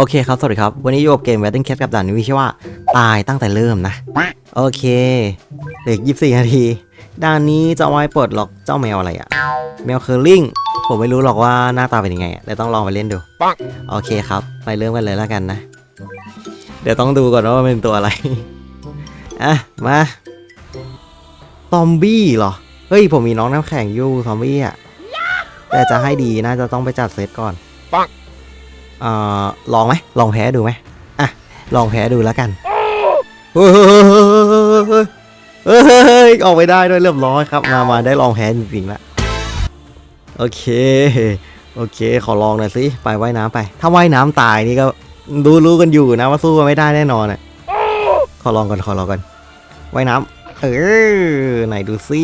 โอเคครับ สวัสดีครับ วันนี้อยู่กับเกม w e d d i n g Cat กับด่านนี้ชื่อว่า ตายตั้งแต่เริ่มนะ โอเคเหลือ24 นาที ด่านนี้จะเอาไว้ปลดล็อกเจ้าแมวอะไรอะแมวเคอร์ลิงผมไม่รู้หรอกว่าหน้าตาเป็นยังไงอะเดี๋ยวต้องลองไปเล่นดู โอเคครับ ไปเริ่มกันเลยแล้วกันนะ เดี๋ยวต้องดูก่อนว่ามันเป็นตัวอะไร อะ มาซอมบี้เหรอ เฮ้ย ผมมีน้องน้ำแข็งอยู่ซอมบี้อะแต่จะให้ดีน่าจะต้องไปจัดเซตก่อน เอ่อลองไหมลองแพ้ดูไหมอะลองแพ้ดูแล้วกันเฮ้ยเฮ้ยเฮ้ยออกไปได้ด้วยเรียบร้อยครับมามาได้ลองแพ้จริงๆแล้วโอเคโอเค ขอลองหน่อยสิไปว่ายน้ำไป ถ้าว่ายน้ำตายนี่ก็รู้รู้กันอยู่นะว่าสู้กันไม่ได้แน่นอนอะขอลองก่อนขอลองก่อนว่ายน้ำเออไหนดูสิ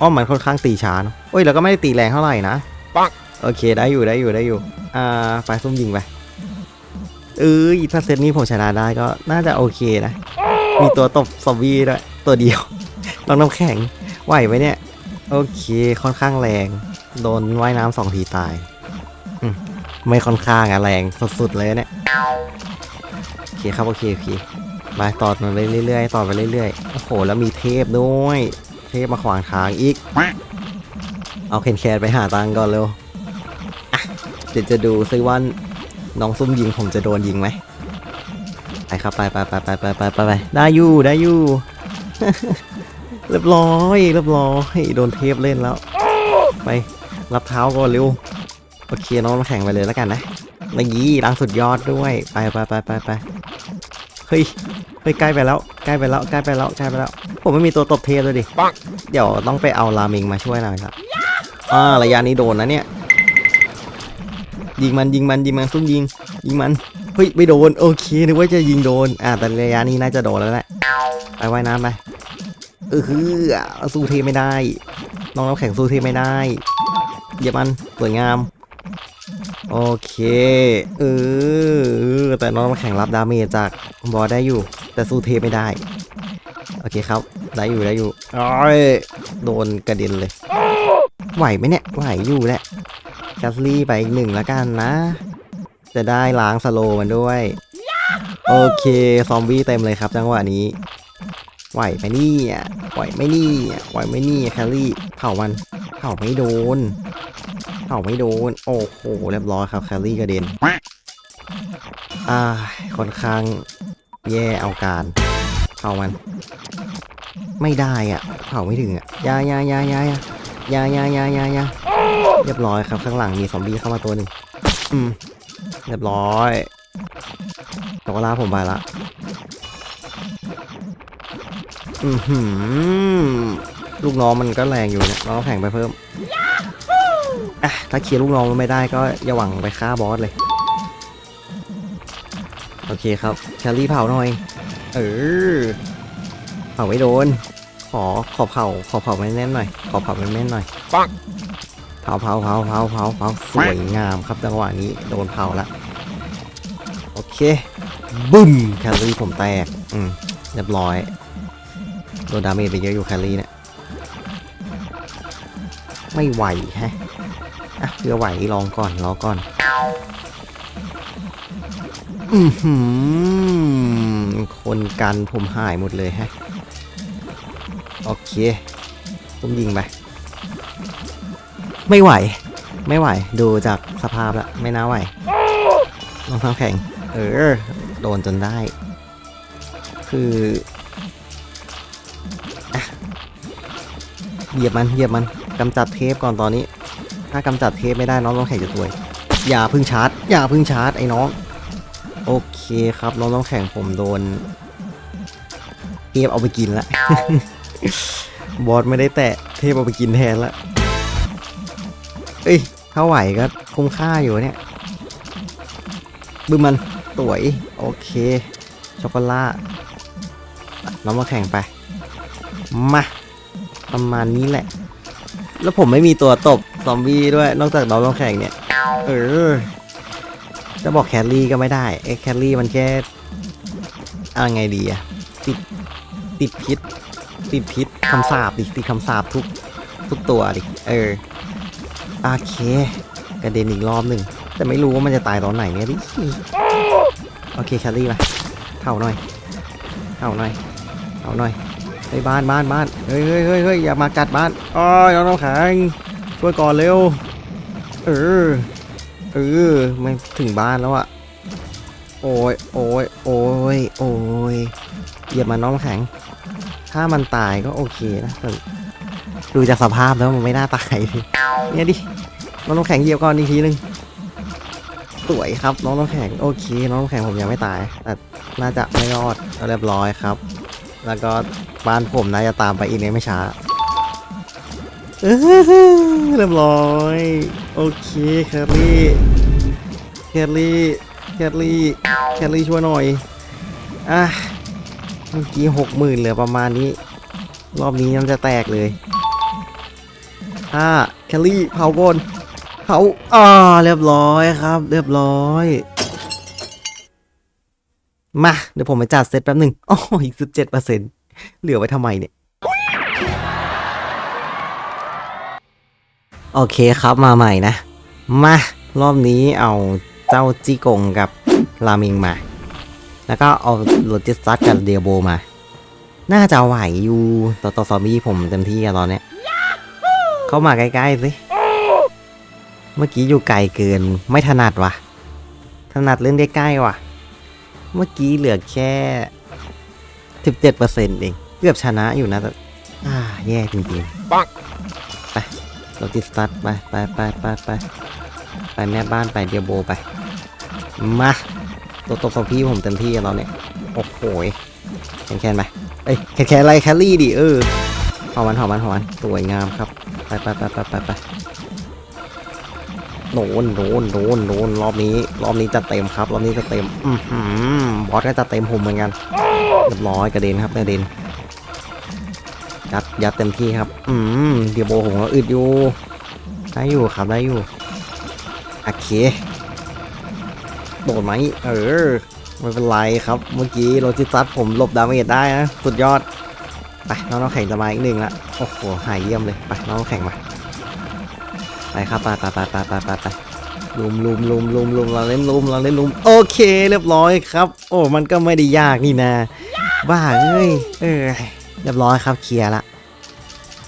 อ้อมมันค่อนข้างตีช้าเนอะเอ้ยแล้วก็ไม่ได้ตีแรงเท่าไหร่นะ โอเคได้อยู่ได้อยู่ได้อยู่ อ่าไปซุ่มยิงไปเออถ้าเซตนี้ผมชนะได้ก็น่าจะโอเคนะ มีตัวตบซอมบี้ด้วยตัวเดียว ลองน้ำแข็งไหวไหมเนี่ย โอเคค่อนข้างแรง โดนว่ายน้ำสองทีตาย ไม่ค่อนข้างอะแรงสุดๆเลยเนี่ย โอเคครับโอเคโอเคไปต่อมันไปเรื่อยๆต่อไปเรื่อยๆ โอ้โห แล้วมีเทพด้วย เทพมาขวางทางอีก เอาเคนแคนไปหาตังก่อนเร็ว เดี๋ยวจะดูซิว่าน้องซุ่มยิงผมจะโดนยิงไหมไปครับไปไปไปไปไปไปไปไปได้อยู่ได้อยู่ เรียบร้อยเรียบร้อยโดนเทปเล่นแล้ว ไปรับเท้าก่อนเร็วโอเคน้องมาแข่งไปเลยแล้วกันนะเมื่อกี้ล้างสุดยอดด้วยไปไปไปไปไปเฮ้ยเฮ้ยใกล้ไปแล้วใกล้ไปแล้วใกล้ไปแล้วใกล้ไปแล้ว ผมไม่มีตัวตบเทปเลยดิเดี๋ยวต้องไปเอารามิงมาช่วยหน่อยครับอ่าระยะนี้โดนนะเนี่ย ยิงมันยิงมันยิงมันซุ่มยิงยิงมันเฮ้ยไม่โดนโอเคนึกว่าจะยิงโดนอ่าแต่ระยะนี้น่าจะโดนแล้วแหละไปว่ายน้ำไปเออฮือสู้เทไม่ได้ น้องน้ำแข็งสู้เทไม่ได้เยียมันสวยงาม โอเค เออแต่น้องน้ำแข็งรับดาเมจจากบอได้อยู่ แต่สู้เทไม่ได้ โอเคครับ ได้อยู่ได้อยู่อ้ยโดนกระเด็นเลยไหวไหมเนี่ยไหวอยู่แหละ แคสลี่ไปอีกหนึ่งแล้วกันนะ จะได้ล้างสโลมันด้วย โอเค ซอมบี้เต็มเลยครับจังหวะนี้ ไหวไหมนี่อะไหวไหมเนี่ไหวไหมนี่แคลรี่ เผามัน เผาไม่โดน เผาไม่โดน โอ้โห เรียบร้อยครับแคลรี่กระเด็น อ่า ค่อนข้างแย่เอาการ เผามัน ไม่ได้อะ เผาไม่ถึงอะอยายายายายายายายายา เรียบร้อยครับข้างหลังมีซอมบี้เข้ามาตัวหนึ่งอืมเรียบร้อยแตกลาผมไปละอือหือลูกน้องมันก็แรงอยู่เนี่ยเราต้องแข่งไปเพิ่มอะถ้าเคลียร์ลูกน้องมันไม่ได้ก็อย่าหวังไปฆ่าบอสเลย โอเคครับแคลรี่เผาหน่อย เออเผาไม่โดน ขอขอเผาขอเผาแน่นๆหน่อย ขอเผาแน่นๆหน่อย เผาเผาเผาเผาเผาเผาสวยงามครับจังหวะนี้โดนเผาละโอเคบึ้มแคลรี่ผมแตกอืมเรียบร้อยโดนดาเมจไปเยอะอยู่แคลรี่เนี่ยไม่ไหวแฮะอะเพื่อไหวลองก่อนรอก่อนอือหือคนกันผมหายหมดเลยฮะโอเคผมยิงไป ไม่ไหว ไม่ไหว ดูจากสภาพแล้วไม่น่าไหวรองเท้าแข็ง เออ โดนจนได้ คืออะเหยียบมันเหยียบมันกำจัดเทปก่อนตอนนี้ ถ้ากำจัดเทปไม่ได้น้องต้องแข็งจะตัวยอย่าพึ่งชาร์จ อย่าพึ่งชาร์จไอ้น้อง โอเคครับน้องต้องแข่งผมโดนเทปเอาไปกินละบอสไม่ได้แตะเทปเอาไปกินแทนละ เอ้ยถ้าไหวก็คุ้มค่าอยู่เนี่ยบึ้มมันสวยโอเค ช็อกโกแลตน้องมาแข่งไป มา ประมาณนี้แหละ แล้วผมไม่มีตัวตบซอมบี้ด้วย นอกจากน้องต้องแข่งเนี่ย เออ จะบอกแคลรี่ก็ไม่ได้ เอ็กแคลรี่มันแค่อะไรไงดีอะติด ติดพิษ ติดพิษคำสาบดิ ติดคำสาบทุก ทุกตัวดิ เออ โอเคกระเด็นอีกรอบหนึ่งแต่ไม่รู้ว่ามันจะตายตอนไหนเนี่ยดิโอเคแคลรี่มาเข่าหน่อยเข่าหน่อยเข่าหน่อยเฮ้ยบ้านบ้านบ้านเฮ้ยเฮ้ยเฮ้ยเฮ้ยอย่ามากัดบ้านอ้อยน้องน้ำแข็งช่วยก่อนเร็วเออเออไม่ถึงบ้านแล้วอะโอ้ยโอ้ยโอ้ยโอ้ยเหยียบมาน้องแข็ง ถ้ามันตายก็โอเคนะแต่ ดูจากสภาพแล้วมันไม่น่าตายเลยเนี่ยดิน้องน้ำแข็งเหยียบก่อนอีกทีนึงสวยครับ น้องน้ำแข็งโอเค น้องน้ำแข็งผมยังไม่ตายแต่น่าจะไม่รอดเรียบร้อยครับ แล้วก็บ้านผมน่าจะตามไปอีกในไม่ช้าเออเรียบร้อย โอเคแคลรี่แคลรี่แคลรี่แคลรี่ช่วยหน่อยอะเมื่อกี้หกหมื่นเหลือประมาณนี้ รอบนี้มันจะแตกเลย่าแคลรี่เผาก่อนเขาอ่าเรียบร้อยครับ เรียบร้อย มา เดี๋ยวผมไปจัดเซตแป๊บหนึ่งอ๋ออีกสิบเจ็ดเปอร์เซ็นต์เหลือไว้ทำไมเนี่ย โอเคครับมาใหม่นะ มารอบนี้เอาเจ้าจี้กงกับรามิงมา แล้วก็เอาโลจิสตัสกับเดียโบมา น่าจะไหวอยู่ต่อต่อซอมบี้ผมเต็มที่อะตอนเนี้ย เข้ามาใกล้ๆสิ เมื่อกี้อยู่ไกลเกิน ไม่ถนัดว่ะถนัดเล่นใกล้ๆว่ะเมื่อกี้เหลือแค่สิบเจ็ดเปอร์เซ็นต์เอง เกือบชนะอยู่นะแต่อ่าแย่จริงๆปังไปโรติสตัดไปไปไปไปไปไปแม่บ้านไปเดียโบไป มาตัวตบของพี่ผมเต็มที่แล้วเนี่ย โอ้โหยแคนแคนไปเอ้ยแคนแคนอะไรแคลรี่ดิเออหอมันหอมันหอมันสวยงามครับ ไปไปไปไปไปไปโดนโดนโดนโดนรอบนี้ รอบนี้จะเต็มครับ รอบนี้จะเต็ม อือหือบอสก็จะเต็มผมเหมือนกันเรียบร้อยกระเด็นครับกระเด็นยัดยัดเต็มที่ครับ อืมเดียวโบผมก็อึดอยู่ได้อยู่ครับได้อยู่โอเคโดนไหมเออไม่เป็นไรครับ เมื่อกี้โรจิตัสผมหลบดาเมจได้นะ สุดยอด ไปน้องน้ำแข็งจะมาอีกหนึ่งละโอ้โหหายเยี่ยมเลยไปน้องน้ำแข็งมาไปครับไปไปไปไปไปไปไปลุมลุมลุมลุมลุมเราเล่นลุมเราเล่นลุมโอเคเรียบร้อยครับ โอ้มันก็ไม่ได้ยากนี่นะบ้าเอ้ยเออเรียบร้อยครับเคลียร์ละ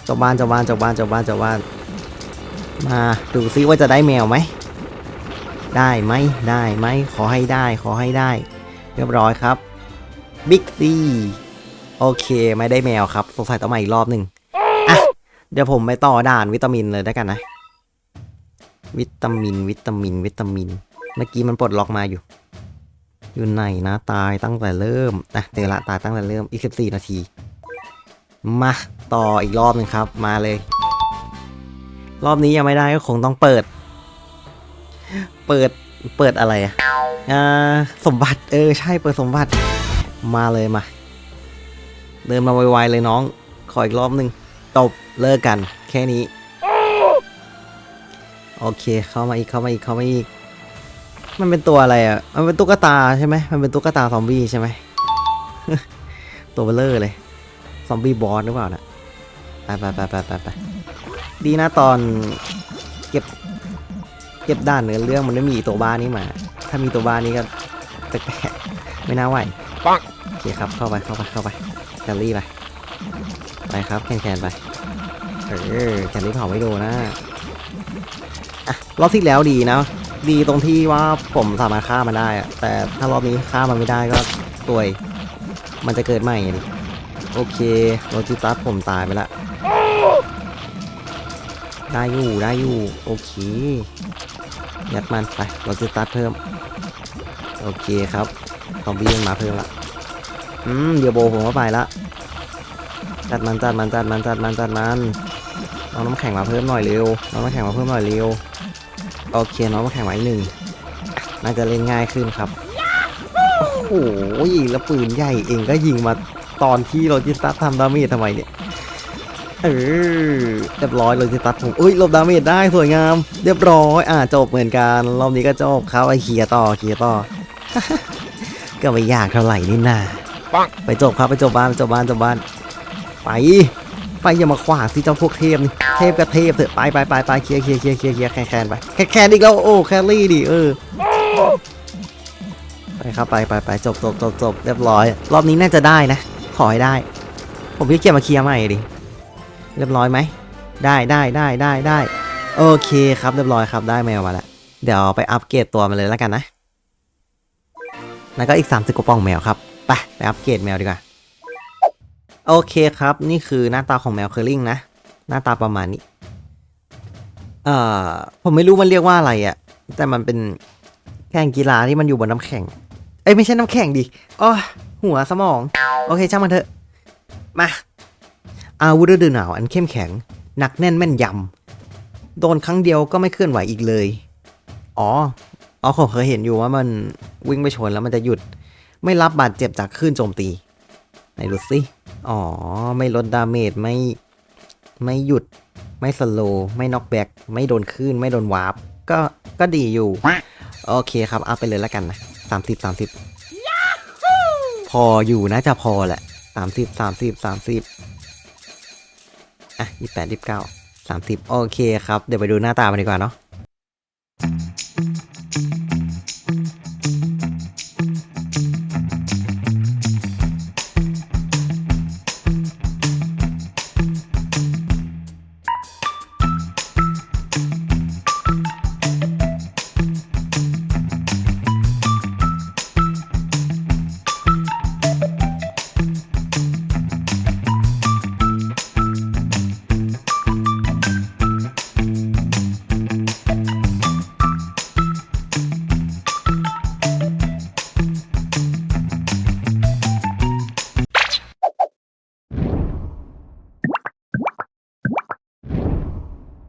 เจ้าบ้านเจ้าบ้านเจ้าบ้านเจ้าบ้านเจ้าบ้านมาดูซิว่าจะได้แมวไหมได้ไหมได้ไหมขอให้ได้ขอให้ได้ เรียบร้อยครับบิ๊กซี โอเค ไม่ได้แมวครับ สงสัยต้องมาอีกรอบหนึ่งอะ เดี๋ยวผมไปต่อด่านวิตามินเลยได้กันนะ วิตามิน วิตามิน วิตามิน เมื่อกี้มันปลดล็อกมาอยู่ อยู่ไหนนะ ตายตั้งแต่เริ่มนะเจอละตายตั้งแต่เริ่มอีกสิบสี่นาที มาต่ออีกรอบหนึ่งครับ มาเลย รอบนี้ยังไม่ได้ก็คงต้องเปิด เปิดเปิดอะไรอะอ่าสมบัติเออใช่เปิดสมบัติมาเลยมา เดินมาไวๆเลยน้อง ขออีกรอบหนึ่งตบเลิกกัน แค่นี้ โอเคเข้ามาอีกเข้ามาอีกเข้ามาอีก มันเป็นตัวอะไรอะ มันเป็นตุ๊กตาใช่ไหมมันเป็นตุ๊กตาซอมบี้ใช่ไหม ตัวเบลเลอร์เลย ซอมบี้บอสหรือเปล่านะไปไปไปไปไปไปดีนะตอนเก็บ เก็บด้านเนื้อเรื่องมันไม่มีตัวบ้านนี้มา ถ้ามีตัวบ้านนี้ก็แปลกๆไม่น่าไหวปังโอเคครับเข้าไปเข้าไปเข้าไป แคลรี่ไป ไปครับแคนแคนไปเออแคลรี่เผาไม่โดนนะอะรอบที่แล้วดีนะ ดีตรงที่ว่าผมสามารถฆ่ามันได้อะแต่ถ้ารอบนี้ฆ่ามันไม่ได้ก็ตัวยมันจะเกิดใหม่ดิโอเคโรจิตัสผมตายไปละได้อยู่ได้อยู่โอเคยัดมันไปโรจิตัสเพิ่ม โอเคครับซอมบี้มันมาเพิ่มละ อืมเดี๋ยวโบผมก็ไปละจัดมันจัดมันจัดมันจัดมันจัดมันน้องน้ำแข็งมาเพิ่มหน่อยเร็วน้องน้ำแข็งมาเพิ่มหน่อยเร็วโอเคน้องน้ำแข็งมาอีกหนึ่งน่าจะเล่นง่ายขึ้นครับโอ้โหแล้วปืนใหญ่เองก็ยิงมาตอนที่โรจิสตัสทำดาเมจทำไมเนี่ยเออเรียบร้อยโรจิสตัสผมเอ้ยลบดาเมจได้สวยงาม เรียบร้อยอ่าจบเหมือนกันรอบนี้ก็จบครับไอเคียร์ต่อเคียร์ต่อ ก็ไม่ยากเท่าไหร่นี่นา ปังไปจบครับไปจบบ้านไปจบบ้านจบบ้าน ไป ไปอย่ามาขวางสิเจ้าพวกเทพนี่เทพกับเทพเถอะไปไปไปไปเคลียร์เคลียร์เคลียร์เคลียร์เคลียร์แคนแคนไปแคนแคนอีกแล้วโอ้แคลรี่ดิเออไปครับไปไปไปจบจบจบจบเรียบร้อย รอบนี้น่าจะได้นะ ขอให้ได้ ผมพี่เกียร์มาเคลียร์ใหม่ดิเรียบร้อยไหมได้ได้ได้ได้ได้โอเคครับเรียบร้อยครับได้แมวมาแล้วเดี๋ยวไปอัปเกรดตัวมันเลยแล้วกันนะแล้วก็อีก 30กว่าปล่องแมวครับ ไปไปอัปเกรดแมวดีกว่า โอเคครับ นี่คือหน้าตาของแมวเคอร์ลิงนะ หน้าตาประมาณนี้ เอ่อ ผมไม่รู้มันเรียกว่าอะไรอะ่ะ แต่มันเป็นแข่งกีฬาที่มันอยู่บนน้ำแข็ง เอ้ยไม่ใช่น้ำแข็งดิอ๋อหัวสมอง โอเคช่างมันเถอะ มา อาวุธฤดูหนาวอันเข้มแข็ง หนักแน่นแม่นยำ โดนครั้งเดียวก็ไม่เคลื่อนไหวอีกเลย อ๋อ อ๋อผมเคยเห็นอยู่ว่ามันวิ่งไปชนแล้วมันจะหยุด ไม่รับบาดเจ็บจากคลื่นโจมตี ไหนดูสิ อ๋อ ไม่ลดดาเมจไม่ไม่หยุด ไม่สโลว์ไม่น็อกแบ็กไม่โดนคลื่นไม่โดนวาร์ปก็ก็ดีอยู่ โอเคครับ เอาไปเลยแล้วกันนะสามสิบสามสิบพออยู่นะจะพอแหละสามสิบสามสิบสามสิบอะยี่แปดยี่เก้าสามสิบโอเคครับ เดี๋ยวไปดูหน้าตามันดีกว่าเนาะ